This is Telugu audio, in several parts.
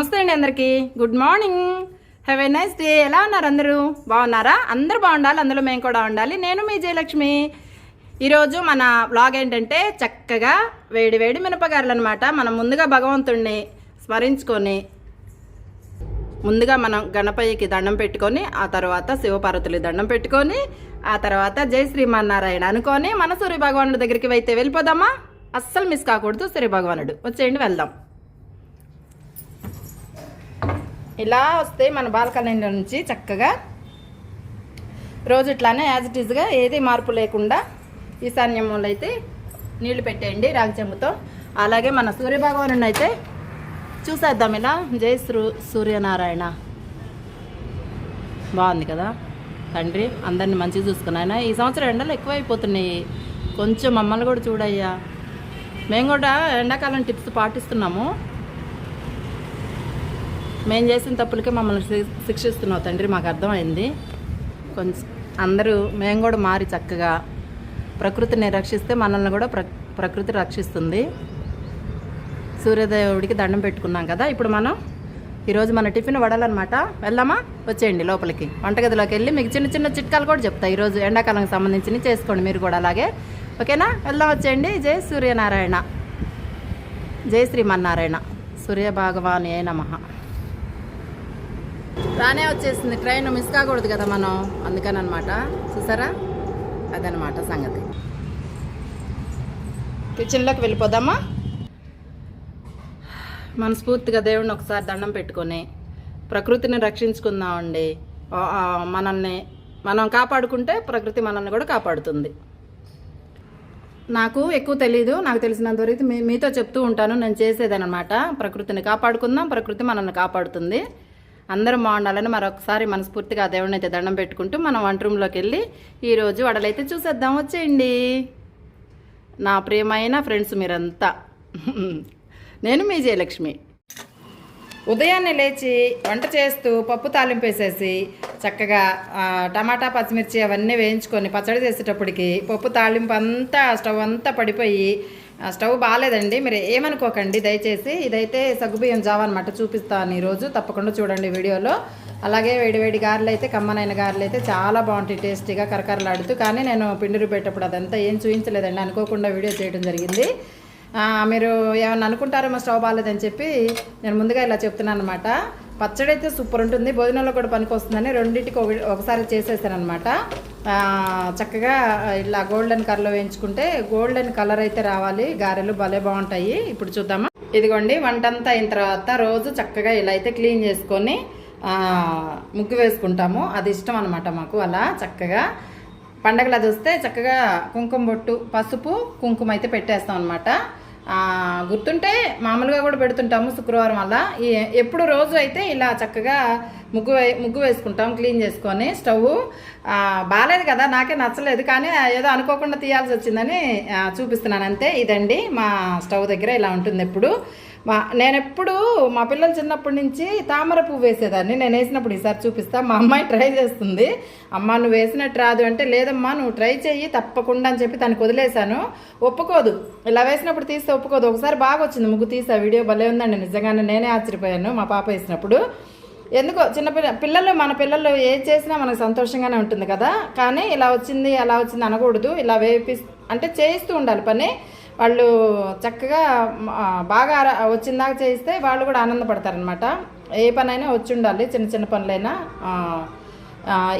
నమస్తే అండి అందరికీ. Good morning have a nice day ఎలా ఉన్నారు అందరూ? బాగున్నారా? అందరూ బాగుండాలి అందులో మేము కూడా ఉండాలి. నేను మీ జయలక్ష్మి. ఈరోజు మన బ్లాగ్ ఏంటంటే చక్కగా వేడి వేడి మినపగారులు అనమాట మనం ముందుగా భగవంతుణ్ణి స్మరించుకొని ముందుగా మనం గణపయ్యకి దండం పెట్టుకొని ఆ తర్వాత శివపార్వతులకి దండం పెట్టుకొని ఆ తర్వాత జై శ్రీమన్నారాయణ అనుకొని మన సూర్య భగవానుడి దగ్గరికి అయితే వెళ్ళిపోదామా? అస్సలు మిస్ కాకూడదు సూర్య భగవానుడు వచ్చేయండి వెళ్దాం. ఇలా వస్తే మన బాల్కనీ నుంచి చక్కగా రోజు ఇట్లానే యాజ్ ఇట్ ఈజ్గా ఏది మార్పు లేకుండా ఈశాన్యంలో అయితే నీళ్ళు పెట్టేయండి రాగి చెంబుతో అలాగే మన సూర్యభగవాను అయితే చూసేద్దాం ఇలా. జై సూ సూర్యనారాయణ. బాగుంది కదా తండ్రి అందరిని మంచిగా చూసుకున్నాయన ఈ సంవత్సరం ఎండలు ఎక్కువైపోతున్నాయి. కొంచెం మమ్మల్ని కూడా చూడయ్యా. మేము కూడా ఎండాకాలం టిప్స్ పాటిస్తున్నాము. మేము చేసిన తప్పులకే మమ్మల్ని శిక్షిస్తున్నావు తండ్రి మాకు అర్థమైంది. కొంచెం అందరూ మేము కూడా మారి చక్కగా ప్రకృతిని రక్షిస్తే మనల్ని కూడా ప్ర ప్రకృతి రక్షిస్తుంది. సూర్యదేవుడికి దండం పెట్టుకున్నాం కదా ఇప్పుడు మనం ఈరోజు మన టిఫిన్ వడాలన్నమాట వెళ్దామా? వచ్చేయండి లోపలికి. వంటగదిలోకి వెళ్ళి మీకు చిన్న చిన్న చిట్కాలు కూడా చెప్తా. ఈరోజు ఎండాకాలంకి సంబంధించి చేసుకోండి మీరు కూడా అలాగే. ఓకేనా? వెళ్దాం వచ్చేయండి. జై సూర్యనారాయణ. జై శ్రీమన్నారాయణ. సూర్య భగవాని నమః. రానే వచ్చేసింది. ట్రైన్ మిస్ కాకూడదు కదా మనం. అందుకని అనమాట చూసారా? అదనమాట సంగతి. కిచెన్లోకి వెళ్ళిపోదామా? మనస్ఫూర్తిగా దేవుడిని ఒకసారి దండం పెట్టుకొని ప్రకృతిని రక్షించుకుందామండి. మనల్ని మనం కాపాడుకుంటే ప్రకృతి మనల్ని కూడా కాపాడుతుంది. నాకు ఎక్కువ తెలీదు. నాకు తెలిసినంత వరకు మీ మీతో చెప్తూ ఉంటాను. నేను చేసేదనమాట. ప్రకృతిని కాపాడుకుందాం. ప్రకృతి మనల్ని కాపాడుతుంది. అందరూ బాగుండాలని మరొకసారి మనస్ఫూర్తిగా దేవుడిని అయితే దండం పెట్టుకుంటూ మనం వంట రూమ్లోకి వెళ్ళి ఈరోజు వడలైతే చూసేద్దాం వచ్చేయండి. నా ప్రియమైన ఫ్రెండ్స్ మీరంతా. నేను మీ జయలక్ష్మి. ఉదయాన్నే లేచి వంట చేస్తూ పప్పు తాలింపు వేసేసి చక్కగా టమాటా పచ్చిమిర్చి అవన్నీ వేయించుకొని పచ్చడి చేసేటప్పటికి పప్పు తాలింపు అంతా స్టవ్ అంతా పడిపోయి స్టవ్ బాగాలేదండి. మీరు ఏమనుకోకండి దయచేసి ఇదైతే సగ్గుబియ్యం జావ అనమాట చూపిస్తాను ఈరోజు. తప్పకుండా చూడండి వీడియోలో. అలాగే వేడివేడి గారెలు అయితే కమ్మనైన గారెలు అయితే చాలా బాగుంటాయి టేస్టీగా కరకరలాడుతూ. కానీ నేను పిండి రుబ్బేటప్పుడు అదంతా ఏం చూపించలేదండి అనుకోకుండా వీడియో చేయడం జరిగింది. మీరు ఏమన్నా అనుకుంటారేమో స్టవ్ బాగాలేదని చెప్పి నేను ముందుగా ఇలా చెప్తున్నాను అనమాట పచ్చడి అయితే సూపర్ ఉంటుంది. భోజనంలో కూడా పనికి వస్తుందని రెండింటికి ఒకసారి చేసేసాను అనమాట చక్కగా ఇలా గోల్డెన్ కలర్లో వేయించుకుంటే గోల్డెన్ కలర్ అయితే రావాలి. గారెలు భలే బాగుంటాయి. ఇప్పుడు చూద్దామా? ఇదిగోండి వంట అంతా అయిన తర్వాత రోజు చక్కగా ఇలా అయితే క్లీన్ చేసుకొని ముగ్గు వేసుకుంటాము. అది ఇష్టం అనమాట మాకు అలా చక్కగా. పండగలు అది వస్తే చక్కగా కుంకుమ బొట్టు పసుపు కుంకుమ అయితే పెట్టేస్తాం అనమాట గుర్తుంటే మామూలుగా కూడా పెడుతుంటాము శుక్రవారం వల్ల ఎప్పుడు రోజు అయితే ఇలా చక్కగా ముగ్గు వే ముగ్గు వేసుకుంటాం క్లీన్ చేసుకొని స్టవ్. బాగాలేదు కదా నాకే నచ్చలేదు కానీ ఏదో అనుకోకుండా తీయాల్సి వచ్చిందని చూపిస్తున్నాను. అంతే ఇదండి మా స్టవ్ దగ్గర ఇలా ఉంటుంది ఎప్పుడు మా నేనెప్పుడు మా పిల్లలు చిన్నప్పటి నుంచి తామర పువ్వు వేసేదాన్ని. నేను వేసినప్పుడు ఈసారి చూపిస్తా. మా అమ్మాయి ట్రై చేస్తుంది. అమ్మ నువ్వు వేసినట్టు రాదు అంటే లేదమ్మా నువ్వు ట్రై చెయ్యి తప్పకుండా అని చెప్పి తనకు వదిలేశాను. ఒప్పుకోదు. ఇలా వేసినప్పుడు తీస్తే ఒప్పుకోదు. ఒకసారి బాగా వచ్చింది ముగ్గు తీసా వీడియో భలే ఉందండి. నిజంగానే నేనే ఆశ్చర్యపోయాను మా పాప వేసినప్పుడు. ఎందుకో చిన్నపిల్ల పిల్లలు మన పిల్లలు ఏది చేసినా మనకు సంతోషంగానే ఉంటుంది కదా. కానీ ఇలా వచ్చింది అలా వచ్చింది అనకూడదు. ఇలా వేపి అంటే చేయిస్తూ ఉండాలి పని. వాళ్ళు చక్కగా బాగా వచ్చిందాక చేయిస్తే వాళ్ళు కూడా ఆనందపడతారనమాట ఏ పనైనా వచ్చి ఉండాలి చిన్న చిన్న పనులైనా.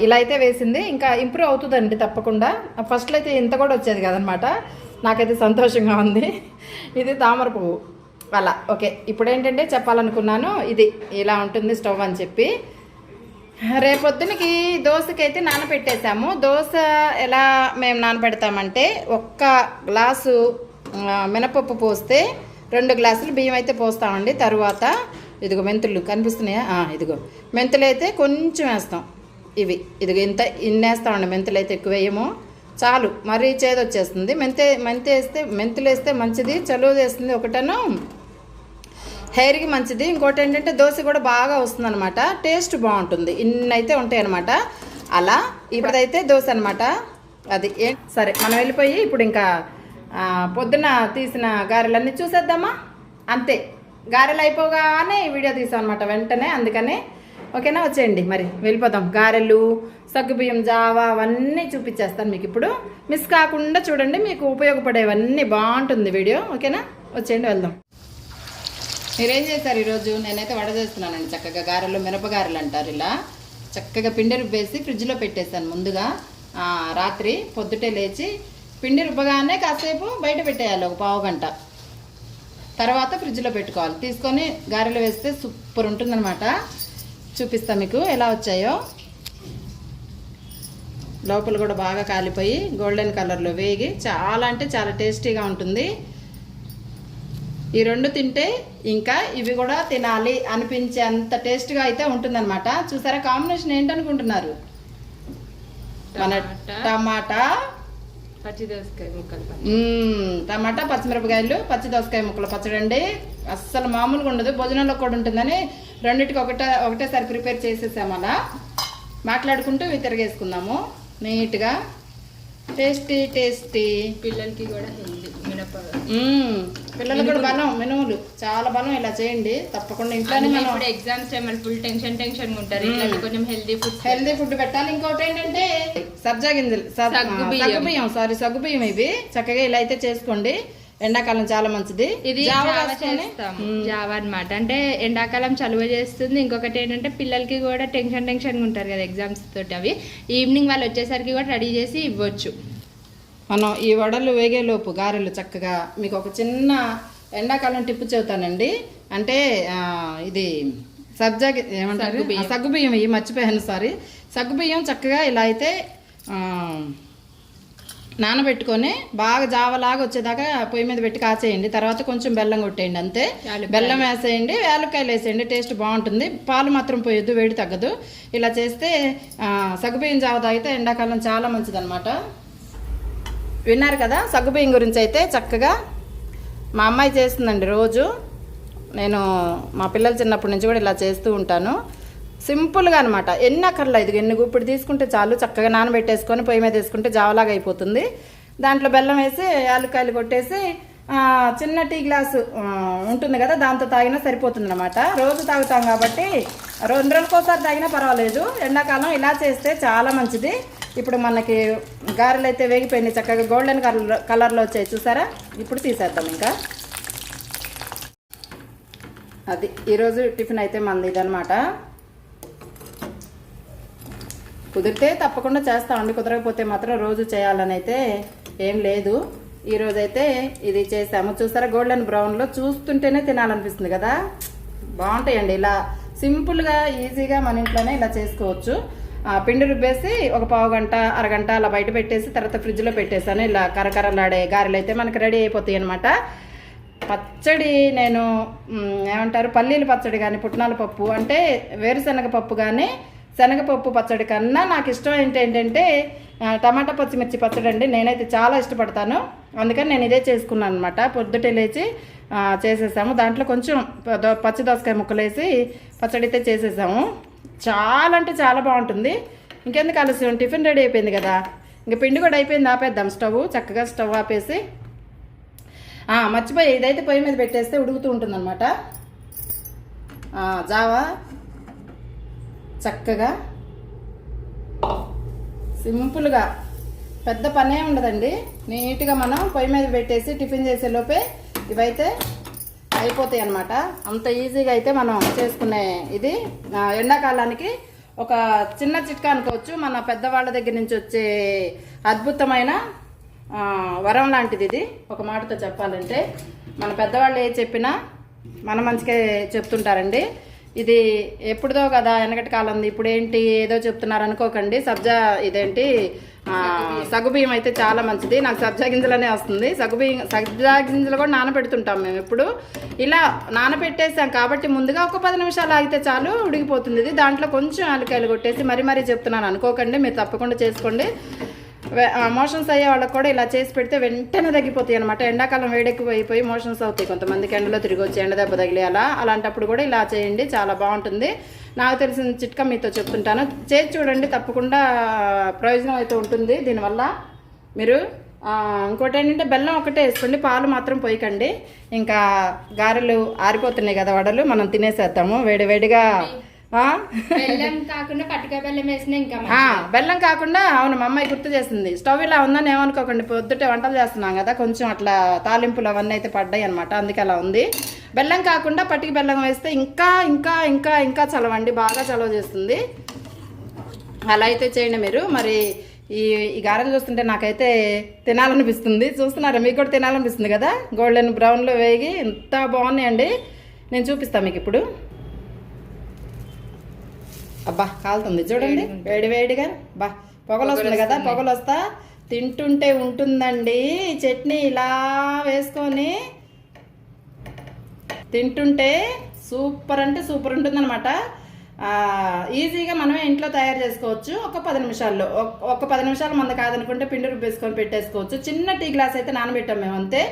ఇలా అయితే వేసింది. ఇంకా ఇంప్రూవ్ అవుతుందండి తప్పకుండా. ఫస్ట్లో అయితే ఇంత కూడా వచ్చేది కదనమాట నాకైతే సంతోషంగా ఉంది. ఇది తామర పువ్వు. అలా ఓకే. ఇప్పుడు ఏంటంటే చెప్పాలనుకున్నాను ఇది ఇలా ఉంటుంది స్టవ్ అని చెప్పి. రేపొద్దునకి దోశకైతే నానబెట్టేసాము దోశ ఎలా మేము నానబెడతామంటే ఒక్క గ్లాసు మినపప్పు పోస్తే రెండు గ్లాసులు బియ్యం అయితే పోస్తామండి. తర్వాత ఇదిగో మెంతులు కనిపిస్తున్నాయా? ఇదిగో. మెంతులు అయితే కొంచెం వేస్తాం. ఇవి. ఇదిగో ఇంత ఇన్ని వేస్తామండి మెంతులు అయితే ఎక్కువ వేయము. చాలు. మరీ చేదు వచ్చేస్తుంది మెంతే మెంతి వేస్తే మెంతులు వేస్తే మంచిది. చలువ చేస్తుంది ఒకటను. హెయిర్కి మంచిది. ఇంకోటి ఏంటంటే దోశ కూడా బాగా వస్తుంది అనమాట టేస్ట్ బాగుంటుంది. ఇన్ని అయితే ఉంటాయి అనమాట అలా ఇప్పుడైతే దోశ అనమాట అది ఏ సరే. మనం వెళ్ళిపోయి ఇప్పుడు ఇంకా పొద్దున తీసిన గారెలన్నీ చూసేద్దామా? అంతే. గారెలు అయిపోగానే ఈ వీడియో తీసాం అనమాట వెంటనే అందుకని. ఓకేనా? వచ్చేయండి మరి. వెళ్ళిపోదాం. గారెలు సగ్గుబియ్యం జావా అవన్నీ చూపించేస్తాను మీకు ఇప్పుడు. మిస్ కాకుండా చూడండి మీకు ఉపయోగపడేవన్నీ బాగుంటుంది వీడియో. ఓకేనా? వచ్చేయండి వెళ్దాం. మీరేం చేశారు ఈరోజు? నేనైతే వడ చేస్తున్నానండి. చక్కగా గారెలు మిరపగారెలు అంటారు ఇలా. చక్కగా పిండి రుబ్బేసి ఫ్రిడ్జ్లో పెట్టేశాను ముందుగా. రాత్రి పొద్దుటే లేచి పిండి రుబ్బగానే కాసేపు బయట పెట్టేయాలి ఒక పావు గంట. తర్వాత ఫ్రిడ్జ్లో పెట్టుకోవాలి. తీసుకొని గారెలు వేస్తే సూపర్ ఉంటుందన్నమాట. చూపిస్తా మీకు ఎలా వచ్చాయో. లోపల కూడా బాగా కాలిపోయి గోల్డెన్ కలర్లో వేగి చాలా అంటే చాలా టేస్టీగా ఉంటుంది. ఈ రెండు తింటే ఇంకా ఇవి కూడా తినాలి అనిపించే అంత టేస్ట్గా అయితే ఉంటుందన్నమాట. చూసారా కాంబినేషన్ ఏంటనుకుంటున్నారు? మన టమాటా పచ్చి దోసకాయ ముక్కలు మ్మ్, టమాటా పచ్చిమిరపకాయలు పచ్చి దోసకాయ ముక్కలు పచ్చడి అండి. అస్సలు మామూలుగా ఉండదు. భోజనంలో కూడా ఉంటుందని రెండింటికి ఒకటే ఒకటేసారి ప్రిపేర్ చేసేసాము అలా. మాట్లాడుకుంటూ ఇవి తిరగేసుకుందాము. నీట్గా. Tasty tasty. పిల్లలకి కూడా హెల్దీ మినప మ్మ్, పిల్లలకు కూడా బలం మినుములు చాలా బలం ఇలా చేయండి. తప్పకుండా ఇంట్లోనే మనం exams time full tension tension ఉంటారు. ఇట్లా కొంచెం హెల్దీ ఫుడ్ హెల్దీ ఫుడ్ పెట్టాలి. ఇంకోటి ఏంటంటే సబ్జా గింజలు సగ్గుబియ్యం. సారీ సగ్గుబియ్యం ఇవి. చక్కగా ఇలా అయితే చేసుకోండి. ఎండాకాలం చాలా మంచిది. ఇది జావ అన్నమాట. అంటే ఎండాకాలం చలువ చేస్తుంది. ఇంకొకటి ఏంటంటే పిల్లలకి కూడా టెన్షన్ టెన్షన్ ఉంటారు కదా ఎగ్జామ్స్ తోటి అవి. ఈవినింగ్ వాళ్ళు వచ్చేసరికి కూడా రెడీ చేసి ఇవ్వచ్చు. మనం ఈ వడలు వేగేలోపు గారెలు చక్కగా మీకు ఒక చిన్న ఎండాకాలం టిప్పు చెబుతానండి. అంటే ఇది సబ్జా ఏమంటారు? సగ్గుబియ్యం. ఇవి మర్చిపోయాను సారీ. సగ్గుబియ్యం చక్కగా ఇలా అయితే నానబెట్టుకొని బాగా జావలాగా వచ్చేదాకా పొయ్యి మీద పెట్టి కాచేయండి. తర్వాత కొంచెం బెల్లం కొట్టేయండి అంతే. బెల్లం వేసేయండి యాలక్కాయలు వేసేయండి టేస్ట్ బాగుంటుంది. పాలు మాత్రం పోయొద్దు వేడి తగ్గదు. ఇలా చేస్తే సగ్గుబియ్యం జావ తాగితే ఎండాకాలం చాలా మంచిదన్నమాట. విన్నారు కదా? సగ్గుబియ్యం గురించి అయితే చక్కగా మా అమ్మాయి చేస్తుందండి రోజు. నేను మా పిల్లలు చిన్నప్పటి నుంచి కూడా ఇలా చేస్తూ ఉంటాను. సింపుల్గా అనమాట ఎన్ని అక్కర్లా? ఇది ఎన్ని గుప్పుడు తీసుకుంటే చాలు. చక్కగా నానబెట్టేసుకొని పొయ్యి మీద వేసుకుంటే జావలాగా అయిపోతుంది. దాంట్లో బెల్లం వేసి యాలక్కాయలు కొట్టేసి చిన్న టీ గ్లాసు ఉంటుంది కదా? దాంతో తాగినా సరిపోతుంది అనమాట రోజు తాగుతాం కాబట్టి రెండు రోజులకోసారి తాగినా పర్వాలేదు. ఎండాకాలం ఇలా చేస్తే చాలా మంచిది. ఇప్పుడు మనకి గారెలు అయితే వేగిపోయినాయి చక్కగా గోల్డెన్ కలర్ కలర్లో వచ్చాయి చూసారా? ఇప్పుడు తీసేద్దాం ఇంకా. అది ఈరోజు టిఫిన్ అయితే మనది ఇదనమాట కుదిరితే తప్పకుండా చేస్తామండి కుదరకపోతే మాత్రం రోజు చేయాలని అయితే ఏం లేదు. ఈరోజైతే ఇది చేసాము. చూసారా గోల్డెన్ బ్రౌన్లో చూస్తుంటేనే తినాలనిపిస్తుంది కదా. బాగుంటాయండి ఇలా సింపుల్గా ఈజీగా మన ఇంట్లోనే ఇలా చేసుకోవచ్చు. పిండి రుబ్బేసి ఒక పావు గంట అరగంట అలా బయట పెట్టేసి తర్వాత ఫ్రిడ్జ్లో పెట్టేసాను ఇలా కరకరలాడే గారెలు అయితే మనకి రెడీ అయిపోతాయి అనమాట పచ్చడి నేను ఏమంటారు పల్లీల పచ్చడి కానీ పుట్నాల పప్పు అంటే వేరుశనగ పప్పు కానీ శనగపప్పు పచ్చడి కన్నా నాకు ఇష్టం ఏంటి ఏంటంటే టమాటా పచ్చిమిర్చి పచ్చడి అండి. నేనైతే చాలా ఇష్టపడతాను. అందుకని నేను ఇదే చేసుకున్నాను అనమాట పొద్దుటే లేచి చేసేసాము. దాంట్లో కొంచెం పచ్చి దోసకాయ ముక్కలు వేసి పచ్చడి అయితే చేసేసాము. చాలా అంటే చాలా బాగుంటుంది. ఇంకెందుకు ఆలస్యం? టిఫిన్ రెడీ అయిపోయింది కదా. ఇంకా పిండి కూడా అయిపోయింది ఆపేద్దాం. స్టవ్ చక్కగా స్టవ్ ఆపేసి. మర్చిపోయి ఇదైతే పొయ్యి మీద పెట్టేస్తే ఉడుకుతూ ఉంటుందన్నమాట. ఆ, జావా. చక్కగా. సింపుల్గా. పెద్ద పనే ఉండదండి. నీట్గా మనం పొయ్యి మీద పెట్టేసి టిఫిన్ చేసే లోపే ఇవైతే అయిపోతాయి అన్నమాట. అంత ఈజీగా అయితే మనం చేసుకునే ఇది. ఎండాకాలానికి ఒక చిన్న చిట్కా అనుకోవచ్చు. మన పెద్దవాళ్ళ దగ్గర నుంచి వచ్చే అద్భుతమైన వరం లాంటిది ఇది. ఒక మాటతో చెప్పాలంటే మన పెద్దవాళ్ళు ఏ చెప్పినా మన మంచికే చెప్తుంటారండి. ఇది ఎప్పుడుదో కదా వెనకటి కాలంది. ఇప్పుడు ఏంటి ఏదో చెప్తున్నారు అనుకోకండి. సబ్జా ఇదేంటి? సగుబియ్యం అయితే చాలా మంచిది. నాకు సబ్జా గింజలనే వస్తుంది. సగుబియ్యం సబ్జా గింజలు కూడా నానబెడుతుంటాం మేము ఇప్పుడు. ఇలా నానబెట్టేసాం కాబట్టి ముందుగా ఒక పది నిమిషాలు ఆగితే చాలు ఉడికిపోతుంది ఇది. దాంట్లో కొంచెం ఆలుకాయలు కొట్టేసి మరీ మరీ చెప్తున్నాను. అనుకోకండి మీరు తప్పకుండా చేసుకోండి. మోషన్స్ అయ్యే వాళ్ళకి కూడా ఇలా చేసి పెడితే వెంటనే తగ్గిపోతాయి అనమాట ఎండాకాలం వేడెక్కువ అయిపోయి మోషన్స్ అవుతాయి కొంతమందికి. ఎండలో తిరిగి వచ్చి ఎండ దెబ్బ తగిలి అలా. అలాంటప్పుడు కూడా ఇలా చేయండి చాలా బాగుంటుంది. నాకు తెలిసిన చిట్కా మీతో చెప్తుంటాను. చేసి చూడండి తప్పకుండా ప్రయోజనం అయితే ఉంటుంది దీనివల్ల. మీరు ఇంకోటి ఏంటంటే బెల్లం ఒకటే వేసుకోండి పాలు మాత్రం పోయకండి. ఇంకా గారెలు ఆరిపోతున్నాయి కదా వడలు మనం తినేసేద్దాము. వేడి వేడిగా బెల్లం కాకుండా పట్టుక బెల్లం వేసినా ఇంకా. బెల్లం కాకుండా అవును మా అమ్మాయి గుర్తు చేసింది. స్టవ్ ఇలా ఉందని ఏమనుకోకండి పొద్దుటే వంటలు చేస్తున్నాం కదా కొంచెం అట్లా తాలింపులు అవన్నీ అయితే పడ్డాయి అనమాట అందుకే అలా ఉంది. బెల్లం కాకుండా పట్టిక బెల్లం వేస్తే ఇంకా ఇంకా ఇంకా ఇంకా చలవండి బాగా చలవ చేస్తుంది. అలా అయితే చేయండి మీరు. మరి ఈ ఈ గారెలు చూస్తుంటే నాకైతే తినాలనిపిస్తుంది. చూస్తున్నారా? మీకు కూడా తినాలనిపిస్తుంది కదా? గోల్డెన్ బ్రౌన్లో వేగి ఎంత బాగున్నాయండి. నేను చూపిస్తాను మీకు ఇప్పుడు. అబ్బా కాలుతుంది. చూడండి వేడి వేడిగా. బా పొగలు వస్తుంది కదా పొగలు వస్తా తింటుంటే ఉంటుందండి. చట్నీ ఇలా వేసుకొని తింటుంటే సూపర్ అంటే సూపర్ ఉంటుందన్నమాట. ఈజీగా మనమే ఇంట్లో తయారు చేసుకోవచ్చు. ఒక పది నిమిషాల్లో. ఒక పది నిమిషాలు మంది కాదనుకుంటే పిండి రుబ్బేసుకొని పెట్టేసుకోవచ్చు. చిన్న టీ గ్లాస్ అయితే నానబెట్టాం మేము అంతే.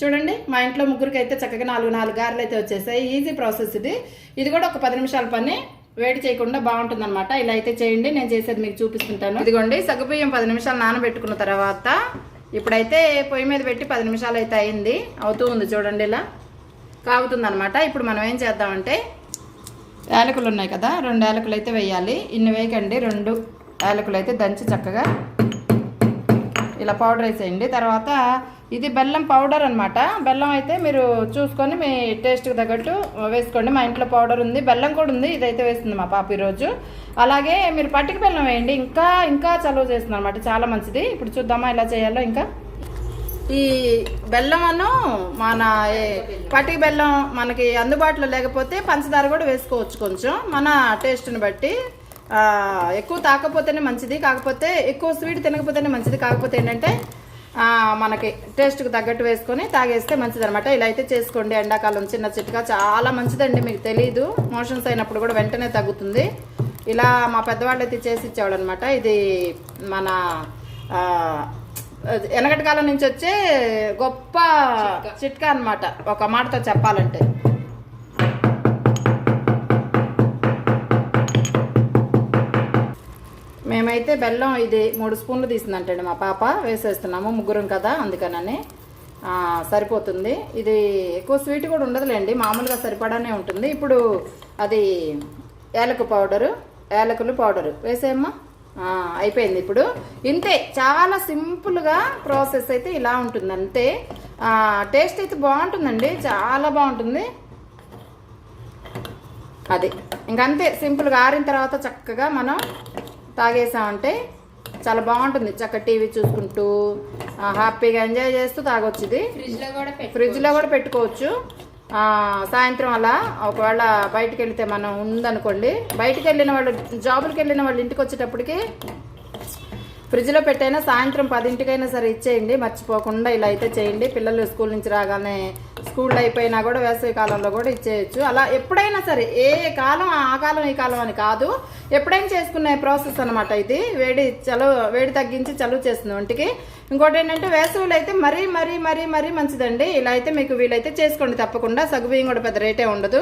చూడండి మా ఇంట్లో ముగ్గురికి అయితే చక్కగా నాలుగు నాలుగు గారెలు అయితే వచ్చేసాయి. ఈజీ ప్రాసెస్ ఇది. ఇది కూడా ఒక పది నిమిషాల పని. వేడి చేయకుండా బాగుంటుంది అనమాట ఇలా అయితే చేయండి నేను చేసేది మీకు చూపిస్తుంటాను. ఇదిగోండి సగ్గుబియ్యం పది నిమిషాలు నానబెట్టుకున్న తర్వాత ఇప్పుడైతే పొయ్యి మీద పెట్టి పది నిమిషాలు అయితే అయింది. అవుతూ ఉంది చూడండి ఇలా. కాగుతుంది ఇప్పుడు మనం ఏం చేద్దామంటే యాలకులు ఉన్నాయి కదా రెండు యాలకులు అయితే వేయాలి. ఇన్ని వేయకండి రెండు యాలకులు అయితే దంచి చక్కగా ఇలా పౌడర్ వేసేయండి. తర్వాత ఇది బెల్లం పౌడర్ అనమాట బెల్లం అయితే మీరు చూసుకొని మీ టేస్ట్కి తగ్గట్టు వేసుకోండి. మా ఇంట్లో పౌడర్ ఉంది బెల్లం కూడా ఉంది ఇదైతే వేస్తుంది మా పాప ఈరోజు. అలాగే మీరు పట్టిక బెల్లం వేయండి. ఇంకా ఇంకా చలువ చేస్తుంది అనమాట చాలా మంచిది. ఇప్పుడు చూద్దామా ఎలా చేయాలో ఇంకా. ఈ బెల్లం మన ఏ పటిక బెల్లం మనకి అందుబాటులో లేకపోతే పంచదార కూడా వేసుకోవచ్చు కొంచెం. మన టేస్ట్ని బట్టి ఎక్కువ తాకపోతేనే మంచిది. కాకపోతే ఎక్కువ స్వీట్ తినకపోతేనే మంచిది. కాకపోతే ఏంటంటే మనకి టేస్ట్కి తగ్గట్టు వేసుకొని తాగేస్తే మంచిది అనమాట ఇలా అయితే చేసుకోండి. ఎండాకాలం చిన్న చిట్టుగా చాలా మంచిదండి మీకు తెలియదు మోషన్స్ అయినప్పుడు కూడా వెంటనే తగ్గుతుంది. ఇలా మా పెద్దవాళ్ళు అయితే చేసి ఇచ్చేవాళ్ళు అనమాట ఇది మన వెనకటి కాలం నుంచి వచ్చే గొప్ప చిట్కా అన్నమాట. ఒక మాటతో చెప్పాలంటే. మేమైతే బెల్లం ఇది మూడు స్పూన్లు తీసిందంటండి మా పాప వేసేస్తున్నాము ముగ్గురం కదా అందుకనని సరిపోతుంది. ఇది ఎక్కువ స్వీట్ కూడా ఉండదులేండి మామూలుగా సరిపడానే ఉంటుంది. ఇప్పుడు అది యాలకు పౌడరు యాలకులు పౌడరు వేసేయమ్మా. అయిపోయింది ఇప్పుడు. ఇంతే చాలా సింపుల్గా ప్రాసెస్ అయితే ఇలా ఉంటుంది అంతే టేస్ట్ అయితే బాగుంటుందండి చాలా బాగుంటుంది. అది ఇంకంతే సింపుల్గా ఆరిన తర్వాత చక్కగా మనం తాగేసామంటే చాలా బాగుంటుంది. చక్క టీవీ చూసుకుంటూ హ్యాపీగా ఎంజాయ్ చేస్తూ తాగొచ్చు ఇది. ఫ్రిడ్జ్లో కూడా పెట్టు ఫ్రిడ్జ్లో కూడా పెట్టుకోవచ్చు. ఆ, సాయంత్రం అలా ఒకవేళ బయటికి వెళ్తే మనం ఉందనుకోండి బయటికి వెళ్ళిన వాళ్ళు జాబులకి వెళ్ళిన వాళ్ళు ఇంటికి వచ్చేటప్పటికి ఫ్రిడ్జ్లో పెట్టైనా సాయంత్రం పదింటికైనా సరే ఇచ్చేయండి మర్చిపోకుండా ఇలా అయితే చేయండి. పిల్లలు స్కూల్ నుంచి రాగానే స్కూల్ అయిపోయినా కూడా వేసవి కాలంలో కూడా ఇచ్చేయచ్చు. అలా ఎప్పుడైనా సరే ఏ కాలం ఆ కాలం ఈ కాలం అని కాదు ఎప్పుడైనా చేసుకునే ప్రాసెస్ అనమాట ఇది. వేడి చలువ వేడి తగ్గించి చలువ చేస్తుంది ఒంటికి. ఇంకోటి ఏంటంటే వేసవిలో అయితే మరీ మరీ మరీ మరీ మంచిదండి. ఇలా అయితే మీకు వీలైతే చేసుకోండి తప్పకుండా. సగ్గుబియ్యం కూడా పెద్ద రేటే ఉండదు.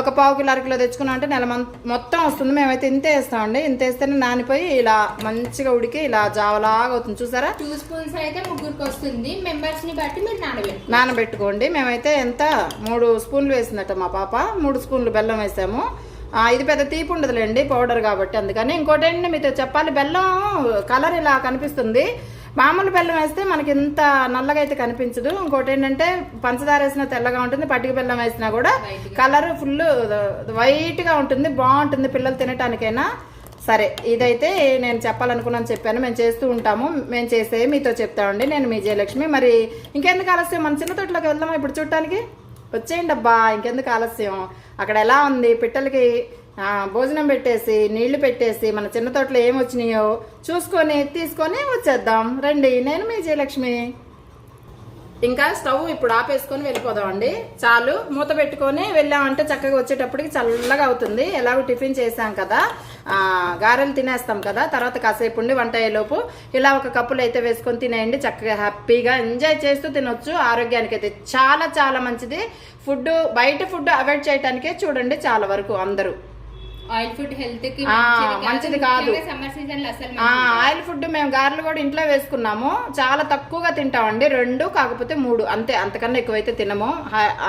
ఒక పావు కిలో అర కిలో తెచ్చుకున్నాం అంటే నెల మొత్తం వస్తుంది. మేమైతే ఇంతే వేస్తామండి. ఇంత వేస్తేనే నానిపోయి ఇలా మంచిగా ఉడికి ఇలా జావలాగా అవుతుంది. చూసారా? టూ స్పూన్స్ అయితే ముగ్గురికి వస్తుంది. మెంబర్స్ని బట్టి మీరు నానబెట్టు నానబెట్టుకోండి. మేమైతే ఎంత? మూడు స్పూన్లు వేసిందట మా పాప. మూడు స్పూన్లు బెల్లం వేసాము. ఇది పెద్ద తీపి ఉండదులేండి పౌడర్ కాబట్టి. అందుకని ఇంకోటి ఏంటంటే మీతో చెప్పాలి. బెల్లం కలర్ ఇలా కనిపిస్తుంది. మామూలు బెల్లం వేస్తే మనకి ఇంత నల్లగా అయితే కనిపించదు. ఇంకోటి ఏంటంటే పంచదార వేసినా తెల్లగా ఉంటుంది పట్టిక బెల్లం వేసినా కూడా కలర్ ఫుల్ వైట్గా ఉంటుంది బాగుంటుంది పిల్లలు తినటానికైనా. సరే ఇదైతే నేను చెప్పాలనుకున్నాను చెప్పాను. మేము చేస్తూ ఉంటాము. మేము చేసే మీతో చెప్తామండి నేను మీ జయలక్ష్మి. మరి ఇంకెందుకు ఆలస్యం? మన చిన్న తోటలోకి వెళ్దామా ఇప్పుడు చూడటానికి? వచ్చేయండి అబ్బా ఇంకెందుకు ఆలస్యం? అక్కడ ఎలా ఉంది? పిట్టలకి భోజనం పెట్టేసి నీళ్ళు పెట్టేసి మన చిన్న తోటలో ఏం వచ్చినాయో చూసుకొని తీసుకొని వచ్చేద్దాం. రండి నేను మీ జయలక్ష్మి. ఇంకా స్టవ్ ఇప్పుడు ఆపేసుకొని వెళ్ళిపోదామండి. చాలు మూత పెట్టుకొని వెళ్ళామంటే చక్కగా వచ్చేటప్పటికి చల్లగా అవుతుంది. ఎలాగో టిఫిన్ చేసాం కదా. గారెలు తినేస్తాం కదా. తర్వాత కాసేపు ఉండి వంట అయ్యేలోపు ఇలా ఒక కప్పులు అయితే వేసుకొని తినేయండి. చక్కగా హ్యాపీగా ఎంజాయ్ చేస్తూ తినొచ్చు. ఆరోగ్యానికి అయితే చాలా చాలా మంచిది. ఫుడ్ బయట ఫుడ్ అవాయిడ్ చేయడానికే చూడండి చాలా వరకు అందరూ. ఆయిల్ ఫుడ్ హెల్త్కి మంచిది కాదు. సమ్మర్ సీజన్లో అసలు ఆ, ఆయిల్ ఫుడ్ మేము గారెలు కూడా ఇంట్లో వేసుకున్నాము. చాలా తక్కువగా తింటామండి. రెండు కాకపోతే మూడు. అంతే అంతకన్నా ఎక్కువైతే తినము.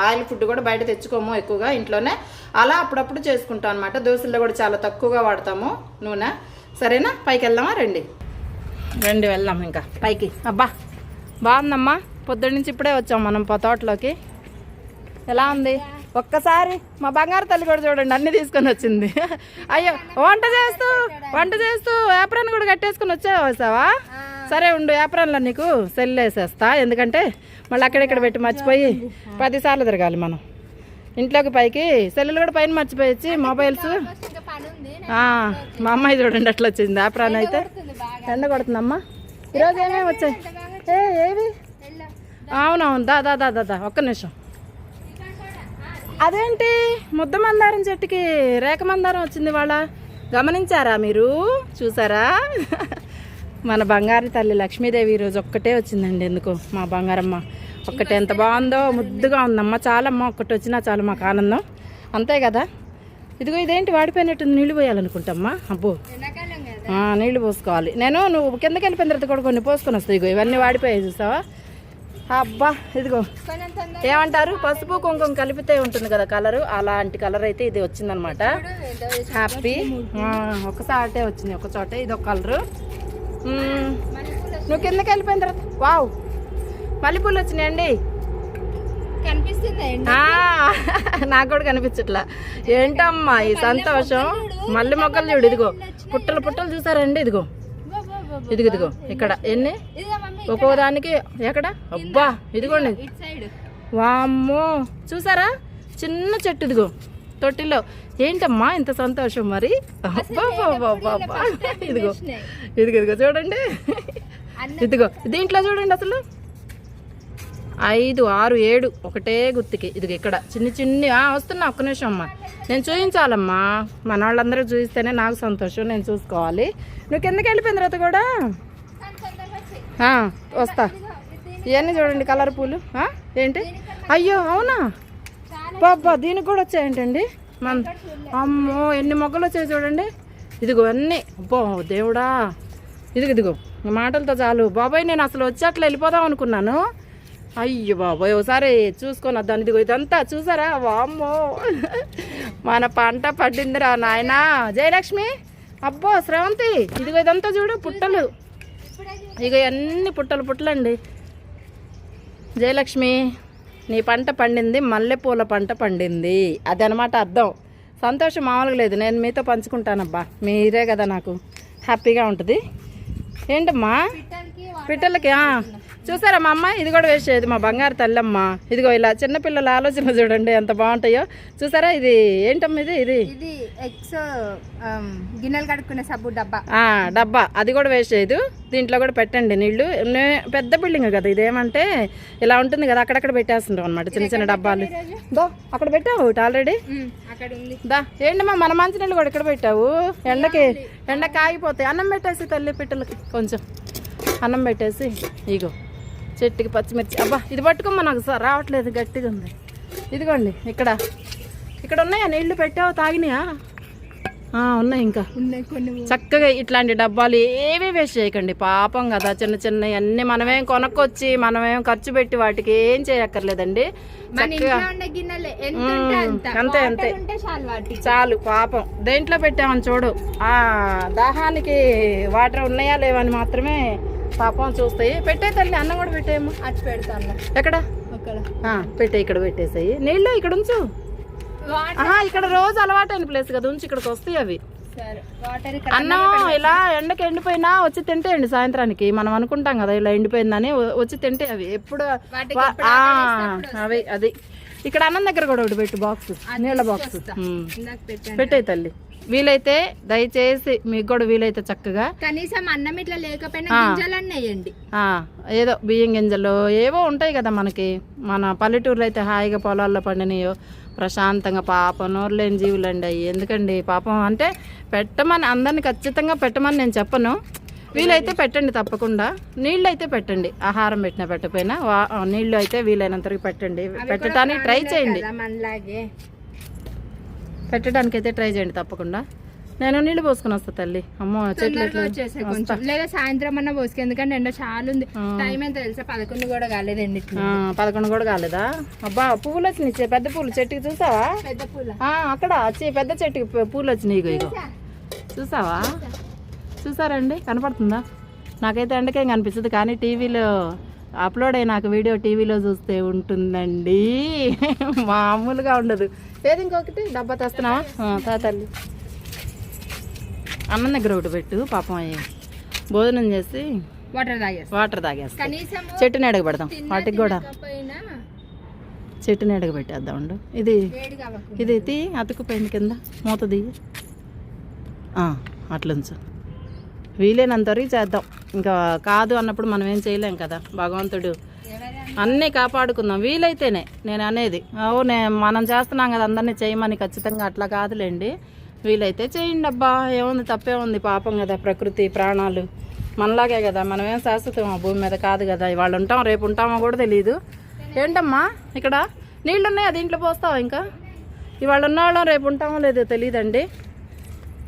ఆయిల్ ఫుడ్ కూడా బయట తెచ్చుకోము ఎక్కువగా ఇంట్లోనే. అలా అప్పుడప్పుడు చేసుకుంటాం అనమాట దోశల్లో కూడా చాలా తక్కువగా వాడతాము నూనె. సరేనా? పైకి వెళ్దామా? రండి. రండి వెళ్దాం ఇంకా. పైకి. అబ్బా బాగుందమ్మా. పొద్దున్న నుంచి ఇప్పుడే వచ్చాం మనం తోటలోకి. ఎలా ఉంది? ఒక్కసారి మా బంగారు తల్లి కూడా చూడండి అన్ని తీసుకొని వచ్చింది. అయ్యో వంట చేస్తూ వంట చేస్తూ ఏప్రాన్ కూడా కట్టేసుకుని వచ్చావా వస్తావా? సరే ఉండు ఏప్రాన్లో నీకు సెల్ వేసేస్తా. ఎందుకంటే మళ్ళీ అక్కడెక్కడ పెట్టి మర్చిపోయి పదిసార్లు తిరగాలి మనం. ఇంట్లోకి పైకి సెల్లులు కూడా పైన మర్చిపోయొచ్చి మొబైల్స్. మా అమ్మాయి చూడండి అట్లా వచ్చింది. ఏప్రాన్ అయితే ఎండ కొడుతుందమ్మా. ఈరోజు ఏమేమి వచ్చాయి? ఏ ఏవి? అవునవును దా దా దా దా దా ఒక్క నిమిషం. అదేంటి? ముద్ద మందారం చెట్టుకి రేఖ మందారం వచ్చింది వాళ్ళ గమనించారా మీరు? చూసారా? మన బంగారు తల్లి లక్ష్మీదేవి ఈరోజు ఒక్కటే వచ్చిందండి ఎందుకు మా బంగారమ్మ. ఒక్కటే ఎంత బాగుందో ముద్దుగా ఉందమ్మా. చాలమ్మా ఒక్కటి వచ్చినా చాలు మాకు ఆనందం. అంతే కదా? ఇదిగో ఇదేంటి? వాడిపోయినట్టు నీళ్ళు పోయాలనుకుంటమ్మా? అబ్బో. నీళ్ళు పోసుకోవాలి. నేను నువ్వు కిందకి వెళ్ళిపోయిన తర్వాత కూడా కొన్ని పోసుకొని వస్తాయి ఇగో ఇవన్నీ వాడిపోయాయి చూసావా? అబ్బా ఇదిగో. ఏమంటారు? పసుపు కుంకుమ కలిపితే ఉంటుంది కదా కలరు? అలాంటి కలర్ అయితే ఇది వచ్చిందనమాట. హ్యాపీ ఒకసాటే వచ్చింది ఒక చోట ఇది ఒక కలరు. నువ్వు కిందకి వెళ్ళిపోయిన తర్వాత వావ్. మల్లెపూలు వచ్చినాయండి. నాకు కూడా కనిపించట్లా. ఏంటమ్మా ఈ సంతోషం? మల్లె మొక్కలు చూడు ఇదిగో. పుట్టలు పుట్టలు చూసారండి ఇదిగో. ఇదిగో ఇదిగో ఇక్కడ. ఎన్ని? ఇదిగో మమ్మీ ఒక్కో దానికి. ఎక్కడ? అబ్బా ఇదిగోండి. వామ్మో. చూసారా? చిన్న చెట్టు ఇదిగో. తొట్టిలో. ఏంటమ్మా ఇంత సంతోషం మరి. ఇదిగో. ఇదిగో ఇదిగో చూడండి. ఇదిగో దీంట్లో చూడండి అసలు. ఐదు ఆరు ఏడు ఒకటే గుత్తికి. ఇది ఇక్కడ. చిన్ని చిన్ని. వస్తున్నా ఒక్క నిమిషం అమ్మా. నేను చూపించాలమ్మా మన వాళ్ళందరూ చూపిస్తేనే నాకు సంతోషం. నేను చూసుకోవాలి. నువ్వు కిందకి వెళ్ళిపోయిన తర్వాత కూడా? వస్తా. ఇవన్నీ చూడండి కలర్ పూలు. ఏంటి? అయ్యో అవునా? బాబా దీనికి కూడా వచ్చాయంటండి మన అమ్మో ఎన్ని మొగ్గలు వచ్చాయి చూడండి. ఇదిగో అన్నీ. అబ్బో దేవుడా. ఇదిగో ఇదిగో. మాటలతో చాలు. బాబాయ్ నేను అసలు వచ్చి అట్లా వెళ్ళిపోదాం అనుకున్నాను. అయ్యో బాబాయ్ ఒకసారి చూసుకొని వద్దాను ఇదిగో ఇదంతా చూసారా? వామ్మో. మన పంట పడ్డిందిరా నాయనా. జయలక్ష్మి. అబ్బో శ్రవంతి. ఇదిగో ఇదంతా చూడు పుట్టలు. ఇక అన్ని పుట్టలు పుట్టలండి. జయలక్ష్మి నీ పంట పండింది మల్లెపూల పంట పండింది. అది అనమాట అర్థం. సంతోషం మామూలుగా లేదు. నేను మీతో పంచుకుంటానబ్బా. మీరే కదా నాకు హ్యాపీగా ఉంటుంది. ఏంటమ్మా? పిట్టలకి చూసారా మా అమ్మ? ఇది కూడా వేస్ట్ చేయదు మా బంగారు తల్లమ్మ. ఇదిగో ఇలా చిన్నపిల్లల ఆలోచన చూడండి ఎంత బాగుంటాయో. చూసారా? ఇది ఏంటమ్మా ఇది? ఇది ఇది ఎగ్స్ గిన్నెలు కడుక్కునే సబ్బు డబ్బా. ఆ, డబ్బా. అది కూడా వేస్ట్ చేయదు. దీంట్లో కూడా పెట్టండి నీళ్ళు నే- పెద్ద బిల్డింగ్ కదా ఇదేమంటే ఇలా ఉంటుంది కదా అక్కడక్కడ పెట్టేస్తుంటాం అనమాట చిన్న చిన్న డబ్బాలు. దో అక్కడ పెట్టావు ఆల్రెడీ దా ఏంటమ్మా మన మంచినీళ్ళు కూడా ఇక్కడ పెట్టావు? ఎండకి ఎండకి ఆగిపోతాయి అన్నం పెట్టేసి తల్లి పిట్టలకి కొంచెం. అన్నం పెట్టేసి ఇగో. చెట్టుకి పచ్చిమిర్చి. అబ్బా ఇది పట్టుకోమ్మా నాకు స- రావట్లేదు గట్టిగా ఉంది. ఇదిగోండి ఇక్కడ. ఇక్కడ ఉన్నాయా? నీళ్ళు పెట్టావు? తాగినాయా? ఉన్నాయి ఇంకా. చక్కగా ఇట్లాంటి డబ్బాలు ఏవీ వేస్ట్ చేయకండి. పాపం కదా చిన్న చిన్న అన్ని మనమేం కొనుక్కొచ్చి మనమేం ఖర్చు పెట్టి వాటికి ఏం చేయక్కర్లేదండి. అంత. అంతే, చాలు పాపం. దేంట్లో పెట్టామని చూడు. ఆ దాహానికి వాటర్ ఉన్నాయా లేవని మాత్రమే పాపం చూస్తాయి. పెట్టే తల్లి అన్నం కూడా పెట్టేయమ్మా. అచ్చు పెడతాను ఎక్కడ? పెట్టే ఇక్కడ పెట్టేసాయి. నీళ్ళు ఇక్కడ ఉంచు. ఇక్కడ రోజు అలవాటైన ప్లేస్ కదా ఉంచి ఇక్కడికి వస్తాయి అవి. అన్నం ఇలా ఎండకి ఎండిపోయినా వచ్చి తింటేయండి సాయంత్రానికి. మనం అనుకుంటాం కదా ఇలా ఎండిపోయిందని వచ్చి తింటే అవి. ఎప్పుడు అవి అది. ఇక్కడ అన్నం దగ్గర కూడా ఒకటి పెట్టు బాక్స్ నీళ్ళ బాక్స్ పెట్టే తల్లి. వీలైతే దయచేసి మీకు కూడా వీలైతే చక్కగా కనీసం అన్నం ఇట్లా లేకపోయినా గింజలన్నీ వేయండి. ఆ, ఏదో బియ్యం గింజలు ఏవో ఉంటాయి కదా మనకి. మన పల్లెటూరులో అయితే హాయిగా పొలాల్లో పండినయో ప్రశాంతంగా పాపం నోరు లేని జీవులండి అవి ఎందుకండి పాపం? అంటే పెట్టమని అందరిని ఖచ్చితంగా పెట్టమని నేను చెప్పను. వీలైతే పెట్టండి తప్పకుండా. నీళ్ళు అయితే పెట్టండి. ఆహారం పెట్టినా పెట్టకపోయినా నీళ్ళు అయితే వీలైనంత వరకు పెట్టండి పెట్టడానికి ట్రై చేయండి. పెట్టడానికి అయితే ట్రై చేయండి తప్పకుండా. నేను నీళ్ళు పోసుకుని వస్తా తల్లి. అమ్మో చెట్లు వచ్చేసాయి. కొంచెం. లేదా సాయంత్రం అన్న పోసుకు ఎందుకంటే ఎండ చాలా ఉంది. టైం ఎంత తెలుసా? పదకొండు కూడా కాలేదు ఎండికి ఆ, పదకొండు కూడా కాలేదా? అబ్బా పువ్వులు వచ్చినాయి. పెద్ద పూలు చెట్టుకి చూసావా? పెద్ద పూల? అక్కడ. పెద్ద చెట్టుకి పూలు వచ్చినాయి ఇగో ఇగో. చూసావా? చూసారండి? కనపడుతుందా? నాకైతే ఎండకేం కనిపిస్తుంది కానీ టీవీలో అప్లోడ్ అయినాక వీడియో టీవీలో చూస్తే ఉంటుందండి. మామూలుగా ఉండదు. ఏది ఇంకొకటి? డబ్బా తెస్తున్నావా? ఆ, తా తల్లి. అన్నం దగ్గర ఒకటి పెట్టు పాపం అయ్యి భోజనం చేసి వాటర్ తాగేస్తా. వాటర్ తాగేస్తా. కనీసం చెట్టు నీడకు పెడదాం వాటికి కూడా పోయినా చెట్టు నీడకు పెట్టేద్దాం ఉండు. ఇది ఇది తీ అతుకుపోయింది కింద. మూత దిగి ఆ, అట్లుంచు. వీలైనంత వరకు చేద్దాం. ఇంకా కాదు అన్నప్పుడు మనం ఏం చేయలేం కదా భగవంతుడు. అన్నీ కాపాడుకుందాం. వీలైతేనే నేను అనేది. అవునే మనం చేస్తున్నాం కదా అందరినీ చేయమని ఖచ్చితంగా అట్లా కాదులేండి. వీలైతే చేయండి అబ్బా. ఏముంది తప్పే ఉంది. పాపం కదా ప్రకృతి ప్రాణాలు. మనలాగే కదా మనం ఏం శాశ్వతం ఆ భూమి మీద కాదు కదా. ఇవాళ ఉంటాం రేపు ఉంటామో కూడా తెలియదు ఏంటమ్మా ఇక్కడ? నీళ్ళు అది దీంట్లో పోస్తావా ఇంకా? ఇవాళ ఉన్నవాళ్ళం రేపు ఉంటామో లేదో తెలియదండి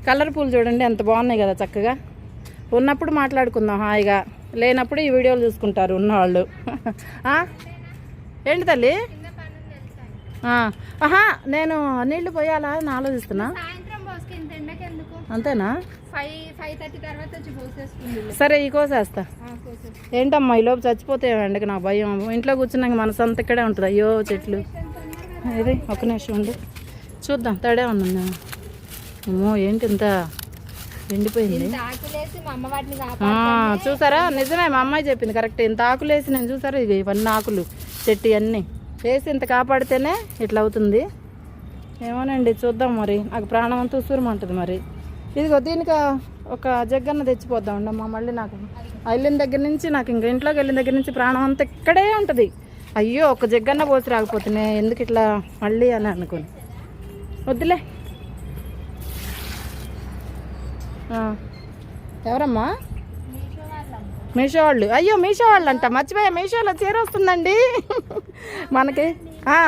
కలర్ పూలు చూడండి ఎంత బాగున్నాయి కదా చక్కగా. ఉన్నప్పుడు మాట్లాడుకుందాం హాయిగా. లేనప్పుడు ఈ వీడియోలు చూసుకుంటారు ఉన్నవాళ్ళు. ఏంటి తల్లి? ఆహా నేను నీళ్ళు పోయాలా అని ఆలోచిస్తున్నా. అంతేనా? ఫైవ్ ఫైవ్ థర్టీ సరే ఈ కోసేస్తా. ఏంటమ్మా ఈ లోపు చచ్చిపోతే ఎండకి నా భయం. ఇంట్లో కూర్చున్నాక మనసు ఇక్కడే ఉంటుంది. అయ్యో చెట్లు. ఇది ఒక నిమిషం ఉండు. చూద్దాం తడే ఉన్నాను అమ్మో ఏంటి ఇంత ఎండిపోయింది అమ్మ చూసారా? నిజమే మా అమ్మాయి చెప్పింది కరెక్ట్. ఇంత ఆకులు వేసి నేను చూసారా? ఇవి ఇవన్నీ ఆకులు చెట్టు అన్నీ వేసి ఇంత కాపాడితేనే ఇట్లా అవుతుంది. ఏమోనండి చూద్దాం మరి. నాకు ప్రాణం అంతా ఉసూరమంటుంది మరి. ఇదిగో దీనికి ఒక జగ్గన్న తెచ్చిపోద్దాం ఉండమ్మా మళ్ళీ నాకు. వెళ్ళిన దగ్గర నుంచి నాకు ఇంక ఇంట్లోకి వెళ్ళిన దగ్గర నుంచి ప్రాణం అంతా ఇక్కడే ఉంటుంది. అయ్యో ఒక జగ్గన్న పోసి రాకపోతున్నాయి ఎందుకు ఇట్లా మళ్ళీ అని అనుకోని. వద్దులే. ఎవరమ్మా? మీషో వాళ్ళు. అయ్యో మీషో వాళ్ళు అంట మర్చిపోయా మీషోలో చీర వస్తుందండి. మనకి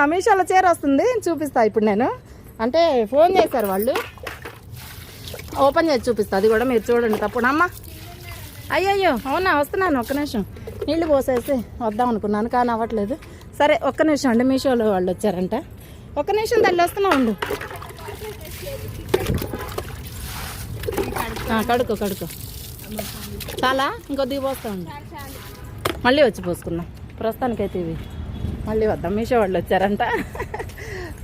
మీషోలో చీర వస్తుంది. చూపిస్తా ఇప్పుడు నేను. అంటే ఫోన్ చేశారు వాళ్ళు. ఓపెన్ చేసి చూపిస్తా. అది కూడా మీరు చూడండి తప్పుడు. అమ్మా. అయ్యయ్యో అవునా? వస్తున్నాను ఒక్క నిమిషం. నీళ్ళు పోసేసి వద్దాం అనుకున్నాను కానీ అవ్వట్లేదు. సరే ఒక్క నిమిషం అండి. మీషోలో వాళ్ళు వచ్చారంట. ఒక్క నిమిషం తల్లి వస్తున్నా ఉండు. ఆ, కడుకో కడుకో చాలా? ఇంకొద్దిగా పోస్తా ఉండు మళ్ళీ వచ్చి పోసుకుందాం ప్రస్తుతానికైతే ఇవి. మళ్ళీ వద్దాం. మీషో వాళ్ళు వచ్చారంట.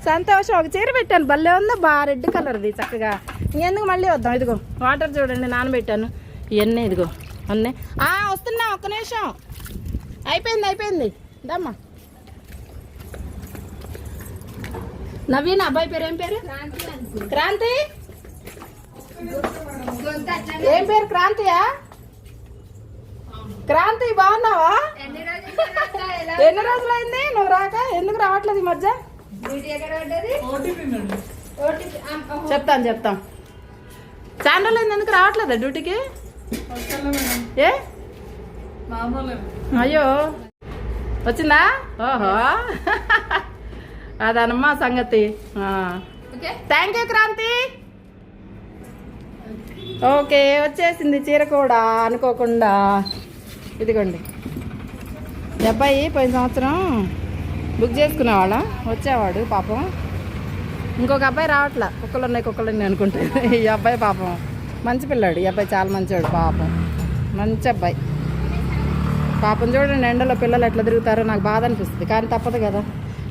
సంతోషం. ఒక చీర పెట్టాను. భలే ఉందా. బాగా రెడ్ కలర్ది చక్కగా. ఇంకెందుకు మళ్ళీ వద్దాం? ఇదిగో వాటర్ చూడండి. నానబెట్టాను. ఇవన్నీ ఇదిగో. అన్నీ. ఆ, వస్తున్నా. ఒక్క నిమిషం. అయిపోయింది అయిపోయింది. దమ్మా నవీన్ అబ్బాయి పేరు ఏం పేరు? క్రాంతి. ఏం పేరు? క్రాంతియా? క్రాంతి బాగున్నావా? ఎన్ని రోజులైంది? నువ్వు రాక? ఎందుకు రావట్లేదు ఈ మధ్య? చెప్తాను చెప్తాం చాలా రోజులైంది ఎందుకు రావట్లేదా డ్యూటీకి? ఏ? అయ్యో. వచ్చిందా? ఓహో. అదనమ్మా సంగతి. Okay. Thank you Kranthi. Okay వచ్చేసింది చీర కూడా అనుకోకుండా. ఇదిగోండి. ఈ అబ్బాయి పోయిన సంవత్సరం బుక్ చేసుకునేవాళ్ళ? వచ్చేవాడు పాపం. ఇంకొక అబ్బాయి రావట్లా. కుక్కలు ఉన్నాయి కుక్కలు ఉన్నాయి అనుకుంటే. ఈ అబ్బాయి పాపం. మంచి పిల్లాడు. ఈ అబ్బాయి చాలా మంచివాడు పాపం. మంచి అబ్బాయి. పాపం చూడండి ఎండలో పిల్లలు ఎట్లా తిరుగుతారో నాకు బాధ అనిపిస్తుంది. కానీ తప్పదు కదా.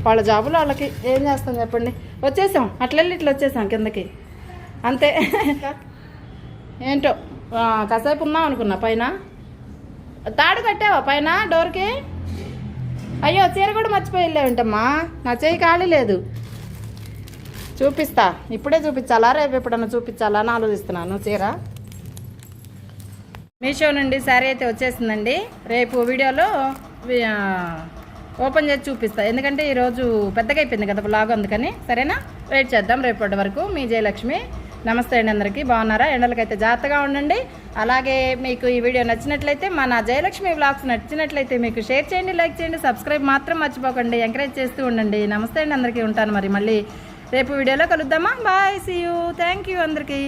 వాళ్ళ జాబులు వాళ్ళకి ఏం చేస్తాం చెప్పండి. వచ్చేసాం. అట్లెళ్ళి ఇట్లా వచ్చేసాం కిందకి. అంతే. ఏంటో? కాసేపు ఉందాం అనుకున్నా పైన. తాడు కట్టావా పైన డోర్కి? అయ్యో చీర కూడా మర్చిపోయి వెళ్ళావేంటమ్మా నా చేయి ఖాళీ లేదు. చూపిస్తా. ఇప్పుడే చూపించాలా? రేపు ఎప్పుడన్నా చూపించాలా? అని ఆలోచిస్తున్నాను. చీర? మీషో నుండి శారీ అయితే వచ్చేసిందండి. రేపు వీడియోలో ఓపెన్ చేసి చూపిస్తా. ఎందుకంటే ఈరోజు పెద్దగా అయిపోయింది కదా బ్లాగ్ అందుకని. సరేనా? వెయిట్ చేద్దాం రేపటి వరకు మీ జయలక్ష్మి. నమస్తే అండి అందరికీ. బాగున్నారా? ఎండలకైతే జాగ్రత్తగా ఉండండి. అలాగే మీకు ఈ వీడియో నచ్చినట్లయితే మన జయలక్ష్మి బ్లాగ్స్ నచ్చినట్లయితే మీకు షేర్ చేయండి లైక్ చేయండి సబ్స్క్రైబ్ మాత్రం మర్చిపోకండి. ఎంకరేజ్ చేస్తూ ఉండండి. నమస్తే అండి అందరికీ. ఉంటాను మరి మళ్ళీ రేపు వీడియోలో కలుద్దామా? Bye see you thank you అందరికీ.